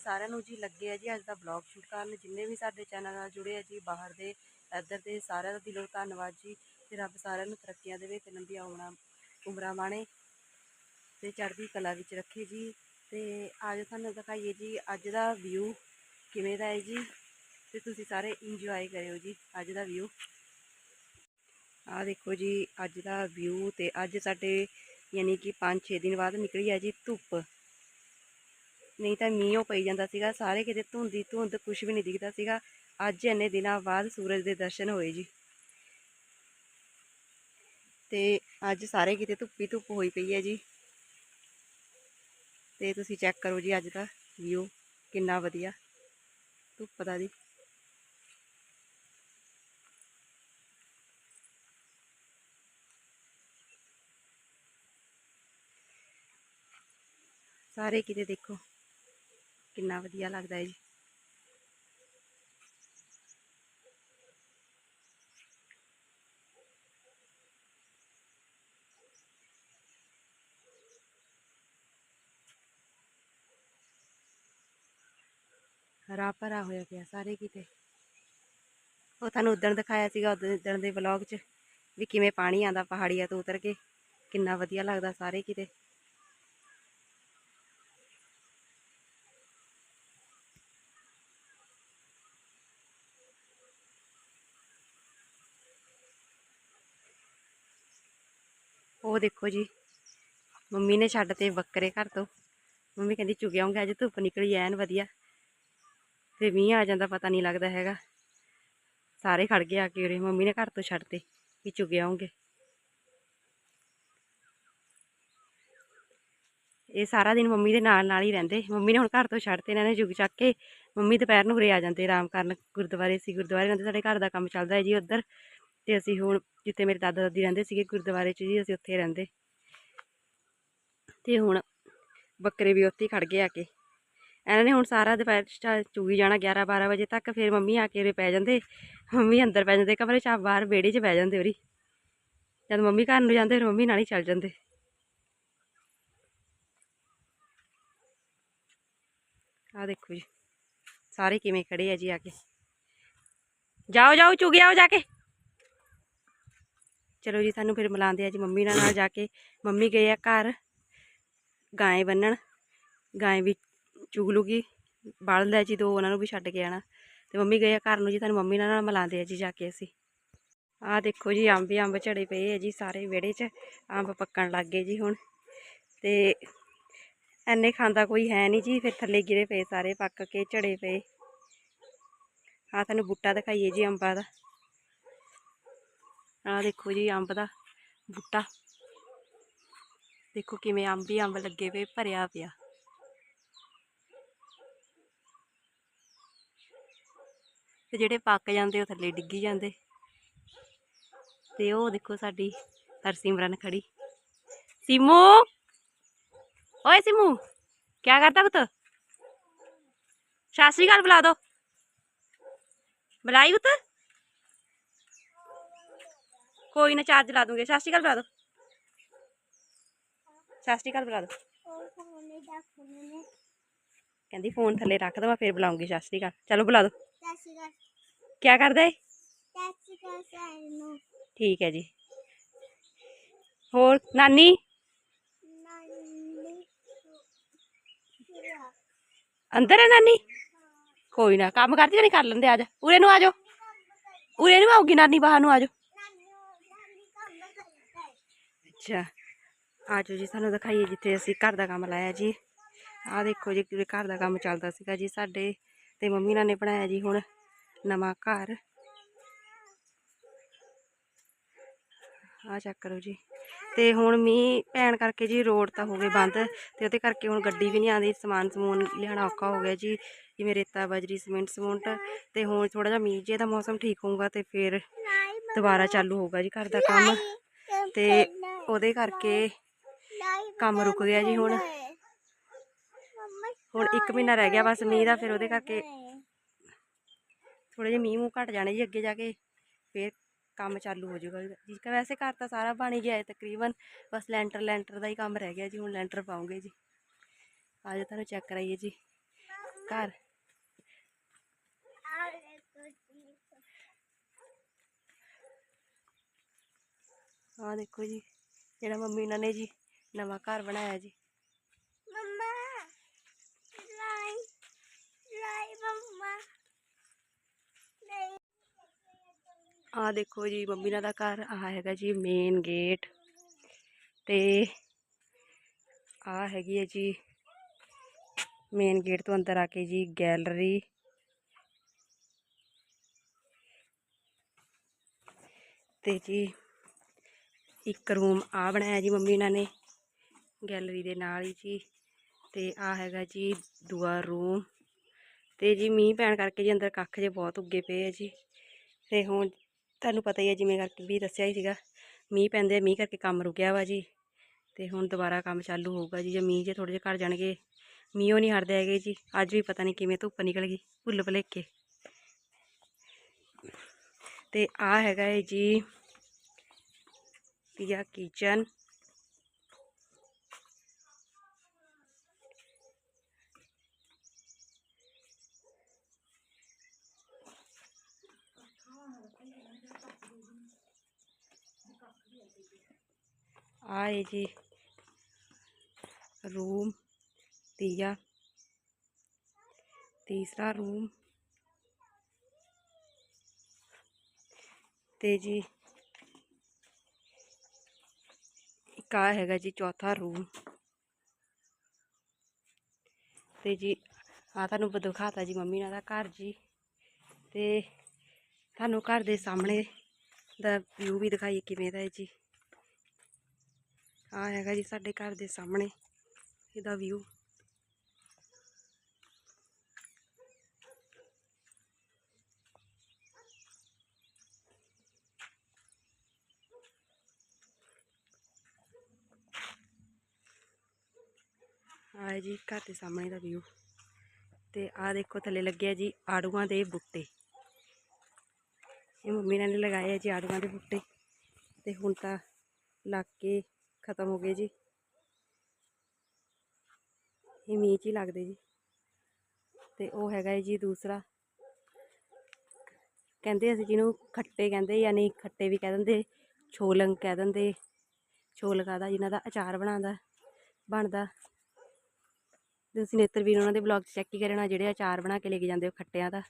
ਸਾਰਿਆਂ ਨੂੰ ਜੀ ਲੱਗੇ ਆ ਜੀ, ਅੱਜ ਦਾ ਬਲੌਗ ਸ਼ੂਟ ਕਰਨ। ਜਿੰਨੇ ਵੀ ਸਾਡੇ ਚੈਨਲ ਨਾਲ ਜੁੜੇ ਆ ਜੀ, ਬਾਹਰ ਦੇ, ਇੱਧਰ ਦੇ, ਸਾਰਿਆਂ ਦਾ ਦਿਲੋਂ ਧੰਨਵਾਦ ਜੀ। ਤੇ ਰੱਬ ਸਾਰਿਆਂ ਨੂੰ ਤਰੱਕੀਆਂ ਦੇਵੇ ਤੇ ਲੰਬੀਆਂ ਉਮਰਾਂ ਉਮਰਾਂ ਮਾਣੇ ਤੇ ਚੜ੍ਹਦੀ ਕਲਾ ਵਿੱਚ ਰੱਖੇ ਜੀ। ਤੇ ਅੱਜ ਤੁਹਾਨੂੰ ਦਿਖਾਈਏ ਜੀ, ਅੱਜ ਦਾ ਵਿਊ ਕਿਵੇਂ ਦਾ ਹੈ ਜੀ? ਤੇ ਤੁਸੀਂ ਸਾਰੇ ਇੰਜੋਏ ਕਰਿਓ ਜੀ, ਅੱਜ ਦਾ ਵਿਊ ਆਹ ਦੇਖੋ ਜੀ, ਅੱਜ ਦਾ ਵਿਊ ਤੇ ਅੱਜ ਸਾਡੇ ਯਾਨੀ ਕਿ 5-6 ਦਿਨ ਬਾਅਦ ਨਿਕਲੀ ਹੈ ਜੀ ਧੁੱਪ। ਨਹੀਂ ਤਾਂ ਮੀਂਹੋਂ ਪਈ ਜਾਂਦਾ ਸੀਗਾ, ਸਾਰੇ ਕਿਤੇ ਧੁੰਦੀ ਧੁੰਦ ਕੁਝ ਵੀ ਨਹੀਂ ਦਿਖਦਾ ਸੀਗਾ। ਅੱਜ ਇੰਨੇ ਦਿਨਾਂ ਬਾਅਦ ਸੂਰਜ ਦੇ ਦਰਸ਼ਨ ਹੋਏ ਜੀ। ਤੇ ਅੱਜ ਸਾਰੇ ਕਿਤੇ ਧੁੱਪੀ ਧੁੱਪ ਹੋਈ ਪਈ ਹੈ ਜੀ। ਤੇ ਤੁਸੀਂ ਚੈੱਕ ਕਰੋ ਜੀ ਅੱਜ ਦਾ ਵਿਊ ਕਿੰਨਾ ਵਧੀਆ, ਧੁੱਪ ਦਾ ਜੀ। ਸਾਰੇ ਕਿਤੇ ਦੇਖੋ। ਕਿੰਨਾ ਵਧੀਆ ਲੱਗਦਾ ਹੈ ਜੀ। ਹਰਾ ਭਰਾ ਹੋਇਆ ਪਿਆ ਸਾਰੇ ਕਿਤੇ। ਉਹ ਤੁਹਾਨੂੰ ਉਦਣ ਦਿਖਾਇਆ ਸੀਗਾ ਉਦਣ ਦੇ ਵਲੌਗ 'ਚ ਵੀ ਕਿਵੇਂ ਪਾਣੀ ਆਂਦਾ ਪਹਾੜੀਆਂ ਤੋਂ ਉਤਰ ਕੇ। ਕਿੰਨਾ ਵਧੀਆ ਲੱਗਦਾ ਸਾਰੇ ਕਿਤੇ। ਉਹ ਦੇਖੋ ਜੀ, ਮੰਮੀ ਨੇ ਛੱਡ ਤੇ ਬੱਕਰੇ ਘਰ ਤੋਂ। ਮੰਮੀ ਕਹਿੰਦੀ ਚੁਗਿਆਉਂਗੇ ਅੱਜ ਧੁੱਪ ਨਿਕਲੀ ਐਨ ਵਧੀਆ। ਤੇ ਮੀਂਹ ਆ ਜਾਂਦਾ, ਪਤਾ ਨਹੀਂ ਲੱਗਦਾ ਹੈਗਾ। ਸਾਰੇ ਖੜ ਗਏ ਆ ਕੇ ਉਰੇ, ਮੰਮੀ ਨੇ ਘਰ ਤੋਂ ਛੱਡ ਤੇ, ਵੀ ਚੁਗਿਆਉਂਗੇ ਇਹ ਸਾਰਾ ਦਿਨ ਮੰਮੀ ਦੇ ਨਾਲ ਨਾਲ ਹੀ ਰਹਿੰਦੇ। ਮੰਮੀ ਨੇ ਹੁਣ ਘਰ ਤੋਂ ਛੱਡ ਤੇ, ਇਹਨਾਂ ਨੇ ਜੁਗ ਚੱਕ ਕੇ ਮੰਮੀ ਦੁਪਹਿਰ ਨੂੰ ਉਰੇ ਆ ਜਾਂਦੇ, ਆਰਾਮ ਕਰਨ। ਗੁਰਦੁਆਰੇ ਸੀ, ਗੁਰਦੁਆਰੇ ਰਹਿੰਦੇ, ਸਾਡੇ ਘਰ ਦਾ ਕੰਮ ਚੱਲਦਾ ਹੈ ਜੀ ਉੱਧਰ। ਤੇ ਅਸੀਂ ਹੁਣ ਜਿੱਥੇ ਮੇਰੇ ਦਾਦਾ ਦਾਦੀ ਰਹਿੰਦੇ ਸੀਗੇ ਗੁਰਦੁਆਰੇ 'ਚ ਜੀ, ਅਸੀਂ ਉੱਥੇ ਰਹਿੰਦੇ। ਤੇ ਹੁਣ ਬੱਕਰੇ ਵੀ ਉੱਥੇ ਹੀ ਖੜ ਗਏ ਆ ਕੇ। ਇਹਨਾਂ ਨੇ ਹੁਣ ਸਾਰਾ ਦੁਪਹਿਰ ਚ ਚੂਗੀ ਜਾਣਾ 11 12 ਵਜੇ ਤੱਕ, ਫਿਰ ਮੰਮੀ ਆ ਕੇ ਉਰੇ ਪੈ ਜਾਂਦੇ। ਮੰਮੀ ਅੰਦਰ ਪੈ ਜਾਂਦੇ ਕਮਰੇ ਚ ਬਾਹਰ ਵਿਹੜੇ 'ਚ ਪੈ ਜਾਂਦੇ ਉਰੀ। ਜਦ ਮੰਮੀ ਘਰ ਨੂੰ ਜਾਂਦੇ, ਫਿਰ ਮੰਮੀ ਨਾਲ ਹੀ ਚੱਲ ਜਾਂਦੇ। ਆ ਦੇਖੋ ਜੀ, ਸਾਰੇ ਕਿਵੇਂ ਖੜੇ ਆ ਜੀ ਆ ਕੇ। ਜਾਓ ਜਾਓ ਚੁਗਿਆਓ ਜਾ ਕੇ। ਚਲੋ ਜੀ, ਸਾਨੂੰ ਫਿਰ ਮਿਲਾਉਂਦੇ ਆ ਜੀ ਮੰਮੀ ਨਾਲ ਜਾ ਕੇ। ਮੰਮੀ ਗਏ ਆ ਘਰ ਗਾਂ ਬੰਨਣ। ਗਾਂ ਵੀ ਚੁਗਲੂਗੀ ਬਾਲ ਲੈ ਜੀ ਦੋ, ਉਹਨਾਂ ਨੂੰ ਵੀ ਛੱਡ ਕੇ ਆਣਾ। ਤੇ ਮੰਮੀ ਗਏ ਆ ਘਰ ਨੂੰ ਜੀ, ਤੁਹਾਨੂੰ ਮੰਮੀ ਨਾਲ ਮਿਲਾਉਂਦੇ ਆ ਜੀ ਜਾ ਕੇ ਅਸੀਂ। ਆਹ ਦੇਖੋ ਜੀ, ਅੰਬ ਹੀ ਅੰਬ ਝੜੇ ਪਏ ਆ ਜੀ ਸਾਰੇ ਵਿਹੜੇ 'ਚ। ਅੰਬ ਪੱਕਣ ਲੱਗ ਗਏ ਜੀ ਹੁਣ। ਤੇ ਐਨੇ ਖਾਂਦਾ ਕੋਈ ਹੈ ਨਹੀਂ ਜੀ, ਫਿਰ ਥੱਲੇ ਗਿਰੇ ਪਏ ਸਾਰੇ, ਪੱਕ ਕੇ ਝੜੇ ਪਏ। ਆਹ ਤੁਹਾਨੂੰ ਬੂਟਾ ਦਿਖਾਈਏ ਜੀ ਅੰਬਾਂ ਦਾ। ਆਹ ਦੇਖੋ ਜੀ ਅੰਬ ਦਾ ਬੂਟਾ। ਦੇਖੋ ਕਿਵੇਂ ਅੰਬ ਹੀ ਅੰਬ ਲੱਗੇ ਪਏ ਭਰਿਆ ਪਿਆ। ਤੇ ਜਿਹੜੇ ਪੱਕ ਜਾਂਦੇ ਉਹ ਥੱਲੇ ਡਿੱਗੀ ਜਾਂਦੇ। ਤੇ ਉਹ ਦੇਖੋ ਸਾਡੀ ਹਰਸਿਮਰਨ ਖੜੀ। ਸਿਮੂ! ਓਏ ਸਿਮੂ ਕੀ ਕਰਦਾ ਪੁੱਤ? ਸਤਿ ਸ਼੍ਰੀ ਅਕਾਲ ਬੁਲਾ ਦੋ। ਬੁਲਾਈ ਪੁੱਤ। ਕੋਈ ਨਾ ਚਾਰਜ ਲਾ ਦੂੰਗੇ। ਸਤਿ ਸ਼੍ਰੀ ਅਕਾਲ ਬੁਲਾ ਦੋ। ਸਤਿ ਸ਼੍ਰੀ ਅਕਾਲ ਬੁਲਾ ਦੋ। ਕਹਿੰਦੀ ਫੋਨ ਥੱਲੇ ਰੱਖ ਦਵਾਂ ਫਿਰ ਬੁਲਾਉਂਗੀ। ਸਤਿ ਸ਼੍ਰੀ ਅਕਾਲ। ਚਲੋ ਬੁਲਾ ਦੋ। ਕੀ ਕਰਦਾ ਏ? ਠੀਕ ਹੈ ਜੀ। ਹੋਰ ਨਾਨੀ? ਅੰਦਰ ਹੈ ਨਾਨੀ? ਕੋਈ ਨਾ ਕੰਮ ਕਰਦੀ ਨਹੀਂ ਕਰ ਲੈਂਦੇ ਆ ਜਾ। ਉਰੇ ਨੂੰ ਆ ਜਾਓ। ਉਰੇ ਨੂੰ ਆਉਗੀ ਨਾਨੀ ਬਾਹਰ ਨੂੰ ਆ ਜਾਓ। ਅੱਛਾ। ਆ ਜਾਓ ਜੀ ਸਾਨੂੰ ਦਿਖਾਈਏ ਜਿੱਥੇ ਅਸੀਂ ਘਰ ਦਾ ਕੰਮ ਲਾਇਆ ਜੀ। ਆਹ ਦੇਖੋ ਜੀ, ਕਿਵੇਂ ਘਰ ਦਾ ਕੰਮ ਚੱਲਦਾ ਸੀਗਾ ਜੀ। ਸਾਡੇ ਤੇ ਮੰਮੀ ਨਾਲ ਨੇ ਬਣਾਇਆ ਜੀ ਹੁਣ ਨਵਾਂ ਘਰ। ਆ ਚੈੱਕ ਕਰੋ ਜੀ। ਤੇ ਹੁਣ ਮੀਂਹ ਪੈਣ ਕਰਕੇ ਜੀ ਰੋਡ ਤਾਂ ਹੋ ਗਏ ਬੰਦ ਤੇ ਉਹਦੇ ਕਰਕੇ ਹੁਣ ਗੱਡੀ ਵੀ ਨਹੀਂ ਆਉਂਦੀ, ਸਮਾਨ ਸਮੂਨ ਲਿਆਉਣਾ ਔਖਾ ਹੋ ਗਿਆ ਜੀ। ਜਿਵੇਂ ਰੇਤਾ, ਬਜਰੀ, ਸੀਮੈਂਟ, ਸਮੂੰਟ ਤੇ ਹੁਣ ਥੋੜਾ ਜਿਹਾ ਮੀਂਹ ਜੇ ਦਾ ਮੌਸਮ ਠੀਕ ਹੋਊਗਾ ਤੇ ਫਿਰ ਦੁਬਾਰਾ ਚਾਲੂ ਹੋਊਗਾ ਜੀ ਘਰ ਦਾ ਕੰਮ। ਤੇ ਉਹਦੇ ਕਰਕੇ ਕੰਮ ਰੁਕ ਗਿਆ ਜੀ ਹੁਣ। ਹੁਣ 1 ਮਹੀਨਾ ਰਹਿ ਗਿਆ ਬਸ ਮੀਂਹ ਦਾ, ਫਿਰ ਉਹਦੇ ਕਰਕੇ ਥੋੜੇ ਜਿਹਾ ਮੀਂਹ ਮੂੰਹ ਘਟ ਜਾਣੇ ਜੀ ਅੱਗੇ ਜਾ ਕੇ, ਫਿਰ ਕੰਮ ਚਾਲੂ ਹੋ ਜਾਊਗਾ। ਜੀ ਕਾ ਵੈਸੇ ਘਰ ਤਾਂ ਸਾਰਾ ਬਣ ਹੀ ਗਿਆ ਹੈ ਤਕਰੀਬਨ, ਬਸ ਲੈਂਟਰ ਲੈਂਟਰ ਦਾ ਹੀ ਕੰਮ ਰਹਿ ਗਿਆ ਜੀ, ਹੁਣ ਲੈਂਟਰ ਪਾਉਂਗੇ ਜੀ। ਆਜੋ ਤੁਹਾਨੂੰ ਚੈੱਕ ਕਰਾਈਏ ਜੀ, ਘਰ। ਆ ਦੇਖੋ ਜੀ। ਜਿਹੜਾ ਮੰਮੀ ਇਹਨਾਂ ਨੇ ਜੀ ਨਵਾਂ ਘਰ ਬਣਾਇਆ ਜੀ। ਮੰਮਾ ਲਾਈ ਲਾਈ ਮੰਮਾ। ਨਹੀਂ। ਆ ਦੇਖੋ ਜੀ ਮੰਮੀ ਨਾਲ ਦਾ ਘਰ ਆ ਹੈਗਾ ਜੀ ਮੇਨ ਗੇਟ ਤੇ ਆ ਹੈਗੀ ਹੈ ਜੀ ਮੇਨ ਗੇਟ ਤੋਂ ਅੰਦਰ ਆ ਕੇ ਜੀ ਗੈਲਰੀ ਤੇ ਜੀ ਇੱਕ ਰੂਮ ਆ ਬਣਾਇਆ ਜੀ ਮੰਮੀ ਇਹਨਾਂ ਨੇ ਗੈਲਰੀ ਦੇ ਨਾਲ ਹੀ ਜੀ ਤੇ ਆ ਹੈਗਾ ਜੀ ਦੂਆ ਰੂਮ ਤੇ ਜੀ ਮੀਂਹ ਪੈਣ ਕਰਕੇ ਜੀ ਅੰਦਰ ਕੱਖ ਜੇ ਬਹੁਤ ਉੱਗੇ ਪਏ ਆ ਜੀ ਤੇ ਹੁਣ ਤੁਹਾਨੂੰ ਪਤਾ ਹੀ ਹੈ ਜਿਵੇਂ ਕਰਕੇ ਵੀ ਦੱਸਿਆ ਹੀ ਸੀਗਾ ਮੀਂਹ ਪੈਂਦੇ ਆ, ਮੀਂਹ ਕਰਕੇ ਕੰਮ ਰੁਕਿਆ ਵਾ ਜੀ ਤੇ ਹੁਣ ਦੁਬਾਰਾ ਕੰਮ ਚਾਲੂ ਹੋਊਗਾ ਜੀ ਜੇ ਮੀਂਹ ਜੇ ਥੋੜੇ ਜਿਹਾ ਘਰ ਜਾਣਗੇ ਮੀਂਹੋਂ ਨਹੀਂ ਹਟਦੇ ਹੈਗੇ ਜੀ ਅੱਜ ਵੀ ਪਤਾ ਨਹੀਂ ਕਿਵੇਂ ਧੁੱਪ ਨਿਕਲ ਗਈ ਭੁੱਲ ਭੁਲੇਖੇ। ਤੇ ਆ ਹੈਗਾ ਹੈ ਜੀ पिया किचन आए जी रूम दिया तीसरा रूम ਤੇ ਜੀ ਇੱਕ ਆ ਹੈਗਾ ਜੀ ਚੌਥਾ ਰੂਮ ਤੇ ਜੀ ਆ ਤੁਹਾਨੂੰ ਬ- ਦਿਖਾਤਾ ਜੀ ਮੰਮੀ ਨਾਲ ਦਾ ਘਰ ਜੀ। ਤੇ ਤੁਹਾਨੂੰ ਘਰ ਦੇ ਸਾਹਮਣੇ ਦਾ ਵਿਊ ਵੀ ਦਿਖਾਈਏ ਕਿਵੇਂ ਦਾ ਹੈ ਜੀ। ਆ ਹੈਗਾ ਜੀ ਸਾਡੇ ਘਰ ਦੇ ਸਾਹਮਣੇ, ਇਹਦਾ ਵਿਊ ਆ ਜੀ, ਘਰ ਦੇ ਸਾਹਮਣੇ ਦਾ ਵਿਊ ਤੇ ਆ ਦੇਖੋ, ਥੱਲੇ ਲੱਗਿਆ ਜੀ ਆੜੂਆਂ ਦੇ ਬੂਟੇ। ਇਹ ਮੰਮੀ ਨੇ ਲਗਾਏ ਆ ਜੀ ਆੜੂਆਂ ਦੇ ਬੂਟੇ। ਤੇ ਹੁਣ ਤਾਂ ਲੱਗ ਕੇ ਖਤਮ ਹੋ ਗਏ ਜੀ। ਇਹ ਮੀਂਹ ਹੀ ਲੱਗਦੇ ਜੀ। ਤੇ ਉਹ ਹੈਗਾ ਜੀ ਦੂਸਰਾ। ਕਹਿੰਦੇ ਅਸੀਂ ਜਿਹਨੂੰ ਖੱਟੇ ਕਹਿੰਦੇ ਯਾਨੀ ਖੱਟੇ ਵੀ ਕਹਿ ਦਿੰਦੇ, ਛੋਲੰਗ ਕਹਿ ਦਿੰਦੇ। ਛੋਲਕਾ ਦਾ ਜਿਨ੍ਹਾਂ ਦਾ ਅਚਾਰ ਬਣਾਉਂਦਾ, ਬਣਦਾ। ਤੁਸੀਂ ਨੇਤਰ ਵੀਰ ਉਹਨਾਂ ਦੇ ਬਲੌਗ 'ਚ ਚੈੱਕ ਹੀ ਕਰਨਾ ਜਿਹੜੇ ਅਚਾਰ ਬਣਾ ਕੇ ਲੈ ਕੇ ਜਾਂਦੇ ਹੋ ਖੱਟਿਆਂ ਦਾ।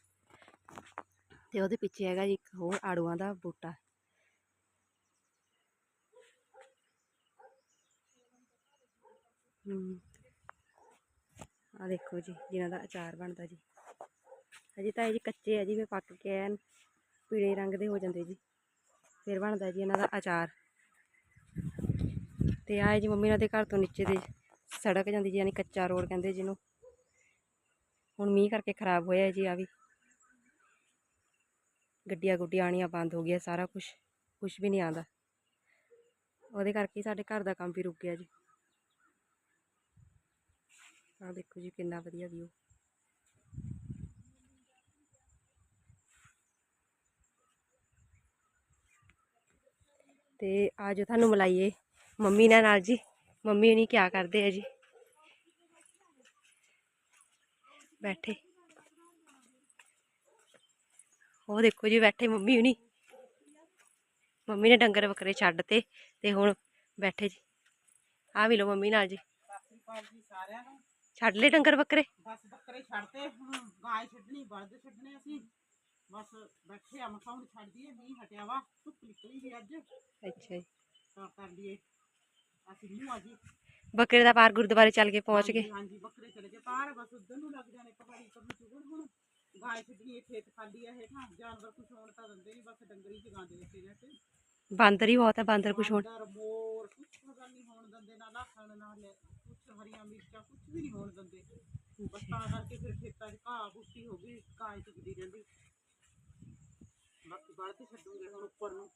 ਤੇ ਉਹਦੇ ਪਿੱਛੇ ਹੈਗਾ ਜੀ ਇੱਕ ਹੋਰ ਆੜੂਆਂ ਦਾ ਬੂਟਾ। ਹੂੰ। ਆ ਦੇਖੋ ਜੀ, ਜਿਨ੍ਹਾਂ ਦਾ ਅਚਾਰ ਬਣਦਾ ਜੀ। ਅਜੇ ਤਾਂ ਇਹ ਜੀ ਕੱਚੇ ਆ ਜੀ, ਮੈਂ ਪੱਕ ਕੇ ਐਨ ਪੀਲੇ ਰੰਗ ਦੇ ਹੋ ਜਾਂਦੇ ਜੀ। ਫਿਰ ਬਣਦਾ ਜੀ ਇਹਨਾਂ ਦਾ ਅਚਾਰ। ਤੇ ਆਏ ਜੀ ਮੰਮੀ ਨਾਲ ਦੇ ਘਰ ਤੋਂ ਨੀਚੇ ਦੇ ਸੜਕ ਜਾਂਦੀ ਜੀ, ਯਾਨੀ ਕੱਚਾ ਰੋਡ ਕਹਿੰਦੇ ਜਿਹਨੂੰ। ਹੁਣ ਮੀਂਹ ਕਰਕੇ ਖਰਾਬ ਹੋਇਆ ਜੀ, ਆ ਵੀ। ਗੱਡੀਆਂ ਗੁੱਡੀਆਂ ਆਣੀਆਂ ਬੰਦ ਹੋ ਗਿਆ ਸਾਰਾ ਕੁਝ ਕੁਝ ਵੀ ਨਹੀਂ ਆਉਂਦਾ। ਉਹਦੇ ਕਰਕੇ ਸਾਡੇ ਘਰ ਦਾ ਕੰਮ ਵੀ ਰੁਕ ਗਿਆ ਜੀ। ਆਹ ਦੇਖੋ ਜੀ ਕਿੰਨਾ ਵਧੀਆ ਵਿਊ ਤੇ ਅੱਜ ਤੁਹਾਨੂੰ ਮਿਲਾਈਏ। ਮੰਮੀ ਨਾਲ ਨਾਲ ਜੀ। ਮੰਮੀ ਹੁਣੀ ਕਿਆ ਕਰਦੇ ਆ ਜੀ ਬੈਠੇ ਉਹ ਦੇਖੋ ਜੀ ਬੈਠੇ ਮੰਮੀ ਹੁਣੀ ਮੰਮੀ ਨੇ ਡੰਗਰ ਬੱਕਰੇ ਛੱਡ ਤੇ ਤੇ ਹੁਣ ਬੈਠੇ ਜੀ ਆ ਮਿਲੋ ਮੰਮੀ ਨਾਲ ਜੀ ਸਤਿ ਜੀ ਸਾਰਿਆਂ ਨੂੰ ਛੱਡ ਲਏ ਡੰਗਰ ਬੱਕਰੇ ਬਸ ਬੱਕਰੇ ਛੱਡਤੇ ਹੁਣ ਗਾਂ ਛੱਡਣੀ ਬਲਦ ਛੱਡਣੇ ਅਸੀਂ ਬਸ ਬੈਠੇ ਆ ਮਸਾਂ ਹੁਣ ਛੱਡ ਦਈਏ ਮੀਂਹ ਹਟਿਆ ਵਾ ਧੁੱਪ ਨਿਕਲੀ ਸੀ ਅੱਜ ਅੱਛਾ ਜੀ ਤਾਂ ਕਰ ਲਈਏ ਅਸੀਂ ਨੂੰ ਆ ਜੀ ਬੱਕਰੇ ਦਾ ਪਾਰ ਗੁਰਦੁਆਰੇ ਚੱਲ ਕੇ ਪਹੁੰਚ ਗਏ ਹਾਂਜੀ, ਹਾਂਜੀ ਬੱਕਰੇ ਚਲੇ ਗਏ ਪਾਰ ਬਸ ਉਧਰ ਨੂੰ ਲੱਗ ਜਾਣੇ ਪਹਾੜੀ ਪਰ ਨੂੰ ਚੁਗਣ ਹੁਣ ਗਾਂ ਛੱਡਣੀ ਇਹ ਖੇਤ ਖਾਲੀ ਆ ਹੇਠਾਂ ਜਾਨਵਰ ਕੁਛ ਹੋਣ ਤਾਂ ਦਿੰਦੇ ਨਹੀਂ ਬਸ ਡੰਗਰੀ ਚ ਗਾਂਦੇ ਰੱਖੇ ਨੇ ਤੇ ਬਾਂਦਰ ਹੀ ਬਹੁਤ ਹੈ ਬਾਂਦਰ ਕੁਛ ਹੁਣ ਬਾਂਦਰ ਮੋਰ ਕੁਛ ਗੱਲ ਨਹੀਂ ਹੋਣ ਦਿੰਦੇ ਨਾ ਲਾਖਣ ਨਾ ਲੈ ਕੁਛ ਹਰੀਆਂ ਮਿਰਚਾਂ ਕੁਛ ਵੀ ਨਹੀਂ ਹੋਣ ਦਿੰਦੇ ਬਸ ਤਾਂ ਕਰਕੇ ਫਿਰ ਖੇਤਾਂ 'ਚ ਘਾਹ ਬੂਟੀ ਹੋ ਗਈ ਘਾਹ ਹੀ ਚੁਗਦੀ ਰਹਿੰਦੀ ਬਾਕੀ ਬਲਦ ਛੱਡੂਗੇ ਹੁਣ ਉੱਪਰ ਨੂੰ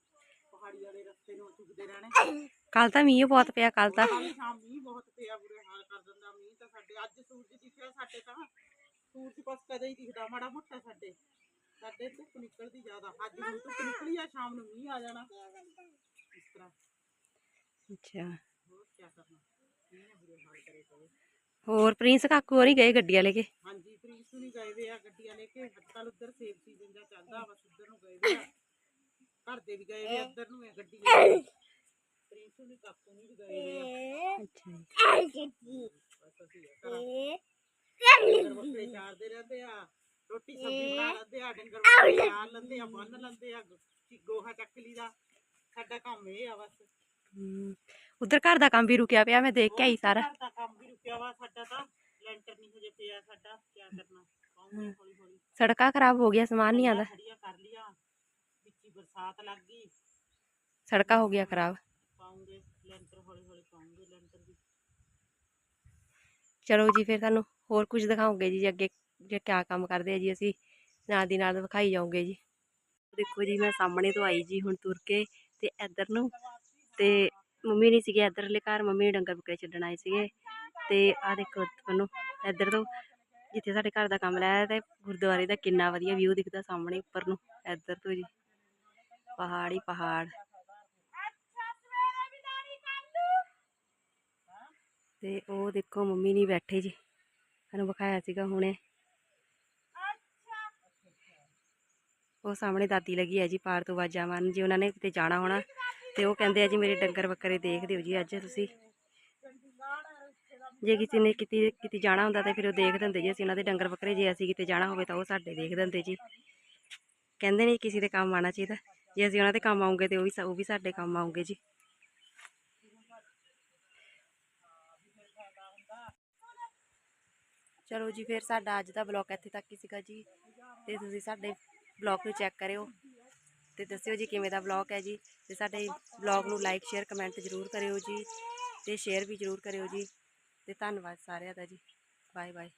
ਪਹਾੜੀ ਵਾਲੇ ਰਸਤੇ ਨੂੰ ਚੁਗਦੇ ਰਹਿਣੇ ਕੱਲ ਤਾਂ ਮੀਂਹ ਬਹੁਤ ਪਿਆ ਕੱਲ ਤਾਂ ਕੱਲ ਸ਼ਾਮ ਮੀਂਹ ਬਹੁਤ ਪਿਆ ਬੁਰੇ ਹਾਲ ਕਰ ਦਿੰਦਾ ਮੀਂਹ ਤਾਂ ਸਾਡੇ ਅੱਜ ਸੂਰਜ ਦਿਖਿਆ ਸਾਡੇ ਤਾਂ ਸੂਰਜ ਬਸ ਕਦੇ ਹੀ ਦਿਖਦਾ ਮਾੜਾ ਮੋਟਾ ਸਾਡੇ ਸਾਡੇ ਧੁੱਪ ਨਿਕਲਦੀ ਜ਼ਿਆਦਾ ਅੱਜ ਹੁਣ ਧੁੱਪ ਨਿਕਲੀ ਆ ਸ਼ਾਮ ਨੂੰ ਮੀਂਹ ਆ ਜਾਣਾ ਇਸ ਤਰ੍ਹਾਂ ਅੱਛਾ ਹੋਰ ਕੀ ਕਰਨਾ ਮੀਂਹ ਨੇ ਬੁਰੇ ਹਾਲ ਕਰੇ ਪਏ ਹੋਰ ਪ੍ਰਿੰਸ ਕਾਕੂ ਹੋਰੀ ਗਏ ਗੱਡੀਆਂ ਲੈ ਕੇ ਹਾਂਜੀ ਪ੍ਰੀਤ ਗਏ ਵੇ ਆ ਗੱਡੀਆਂ ਲੈ ਕੇ ਅੱਜ ਕੱਲ ਉਧਰ ਸੇਬ ਸੀਜ਼ਨ ਦਾ ਚੱਲਦਾ ਬਸ ਉਧਰ ਨੂੰ ਗਏ ਵੇ ਆ ਘਰ ਦੇ ਵੀ ਗਏ ਵੇ ਆ, ਇੱਧਰ ਨੂੰ ਇਹ ਗੱਡੀ ਲੈ ਕੇ ਪ੍ਰਿੰਸੂ ਨੇ ਕਾਕੂ ਨਹੀਂ ਵੀ ਗਏ ਵੇ ਆ। ਅੱਛਾ। ਜੀ ਬਸ ਅਸੀਂ ਆ ਘਰਾਂ ਡੰਗਰ ਬੱਕਰੇ ਚਾਰਦੇ ਰਹਿੰਦੇ ਆ ਰੋਟੀ ਸਬਜ਼ੀ ਬਣਾ ਲੈਂਦੇ ਆ ਡੰਗਰ ਬੱਕਰੇ ਚਾਰ ਲੈਂਦੇ ਆ ਬੰਨ ਲੈਂਦੇ ਆ ਗੋ- ਗੋਹਾ ਚੱਕ ਲਈਦਾ। ਸਾਡਾ ਕੰਮ ਇਹ ਆ ਬਸ। ਉਧਰ ਘਰ ਦਾ ਕੰਮ ਵੀ ਰੁਕਿਆ ਪਿਆ ਮੈਂ ਦੇਖ ਕੇ ਆਈ ਸਾਰਾ। ਘਰ ਦਾ ਕੰਮ ਵੀ ਰੁਕਿਆ ਵਾ ਸਾਡਾ ਤਾਂ ਲੈਂਟਰ ਨਹੀਂ ਹਜੇ ਪਿਆ ਸਾਡਾ। ਕੀ ਕਰਨਾ? ਪਾਉਂਗੇ ਹੌਲੀ ਹੌਲੀ ਸੜਕਾਂ ਖਰਾਬ ਹੋ ਗਿਆ ਸਮਾਨ ਨਹੀਂ ਆਉਂਦਾ ਖੜੀਆਂ ਕਰ ਲੀਆਂ ਵਿੱਚੀ ਬਰਸਾਤ ਲੱਗ ਗਈ। ਸੜਕਾਂ ਹੋ ਗਿਆ ਖਰਾਬ। ਪਾਉਂਗੇ ਲੈਂਟਰ ਹੌਲੀ ਹੌਲੀ ਪਾਉਂਗੇ ਲੈਂਟਰ ਵੀ। ਚਲੋ ਜੀ ਫਿਰ ਤੁਹਾਨੂੰ ਹੋਰ ਕੁਝ ਦਿਖਾਉਂਗੇ ਜੀ ਅੱਗੇ ਜੇ ਕਿਆ ਕੰਮ ਕਰਦੇ ਆ ਜੀ ਅਸੀਂ ਨਾਲ ਦੀ ਨਾਲ ਵਿਖਾਈ ਜਾਓਗੇ ਜੀ। ਦੇਖੋ ਜੀ ਮੈਂ ਸਾਹਮਣੇ ਤੋਂ ਆਈ ਜੀ ਹੁਣ ਤੁਰ ਕੇ ਤੇ ਇੱਧਰ ਨੂੰ ਤੇ ਮੰਮੀ ਨਹੀਂ ਸੀਗੇ ਇੱਧਰਲੇ ਘਰ ਮੰਮੀ ਡੰਗਰ ਬੱਕਰੇ ਛੱਡਣ ਆਏ ਸੀਗੇ ਤੇ ਆ ਦੇਖੋ ਤੁਹਾਨੂੰ ਇੱਧਰ ਤੋਂ ਜਿੱਥੇ ਸਾਡੇ ਘਰ ਦਾ ਕੰਮ ਲਾਇਆ ਤੇ ਗੁਰਦੁਆਰੇ ਦਾ ਕਿੰਨਾ ਵਧੀਆ ਵਿਊ ਦਿਖਦਾ ਸਾਹਮਣੇ ਉੱਪਰ ਨੂੰ ਇੱਧਰ ਤੋਂ ਜੀ। ਪਹਾੜ ਹੀ ਪਹਾੜ। ਤੇ ਉਹ ਦੇਖੋ ਮੰਮੀ ਨਹੀਂ ਬੈਠੇ ਜੀ। ਸਾਨੂੰ ਵਿਖਾਇਆ ਸੀਗਾ ਹੁਣੇ। ਉਹ ਸਾਹਮਣੇ ਦਾਦੀ ਲੱਗੀ ਹੈ ਜੀ ਪਾਰ ਤੋਂ ਆਵਾਜ਼ਾਂ ਮਾਰਨ। ਜੀ ਉਹਨਾਂ ਨੇ ਕਿਤੇ ਜਾਣਾ ਹੋਣਾ ਤੇ ਉਹ ਕਹਿੰਦੇ ਆ ਜੀ ਮੇਰੇ ਡੰਗਰ ਬੱਕਰੇ ਦੇਖ ਦਿਓ ਜੀ ਅੱਜ ਤੁਸੀਂ। ਜੇ ਕਿਸੇ ਨੇ ਕਿਤੇ ਕਿਤੇ ਜਾਣਾ ਹੁੰਦਾ ਤਾਂ ਫਿਰ ਉਹ ਦੇਖ ਦਿੰਦੇ ਜੀ। ਅਸੀਂ ਉਹਨਾਂ ਦੇ ਡੰਗਰ ਬੱਕਰੇ ਜੇ ਅਸੀਂ ਕਿਤੇ ਜਾਣਾ ਹੋਵੇ ਤਾਂ ਉਹ ਸਾਡੇ ਦੇਖ ਦਿੰਦੇ ਜੀ। ਕਹਿੰਦੇ ਨੇ ਕਿਸੇ ਦੇ ਕੰਮ ਆਉਣਾ ਚਾਹੀਦਾ। ਜੇ ਅਸੀਂ ਉਹਨਾਂ ਦੇ ਕੰਮ ਆਉਂਗੇ ਤੇ ਉਹ ਵੀ ਸਾ- ਉਹ ਵੀ ਸਾਡੇ ਕੰਮ ਆਉਂਗੇ ਜੀ। ਚਲੋ ਜੀ, ਫਿਰ ਸਾਡਾ ਅੱਜ ਦਾ ਬਲੌਗ ਇੱਥੇ ਤੱਕ ਹੀ ਸੀਗਾ ਜੀ। ਤੇ ਤੁਸੀਂ ਸਾਡੇ ਬਲੌਗ ਨੂੰ ਚੈੱਕ ਕਰਿਓ ਤੇ ਦੱਸਿਓ ਜੀ ਕਿਵੇਂ ਦਾ ਬਲੌਗ ਹੈ ਜੀ। ਤੇ ਸਾਡੇ ਬਲੌਗ ਨੂੰ ਲਾਈਕ ਸ਼ੇਅਰ ਕਮੈਂਟ ਜ਼ਰੂਰ ਕਰਿਓ ਜੀ ਤੇ ਸ਼ੇਅਰ ਵੀ ਜ਼ਰੂਰ ਕਰਿਓ ਜੀ। ਤੇ ਧੰਨਵਾਦ ਸਾਰਿਆਂ ਦਾ ਜੀ। Bye bye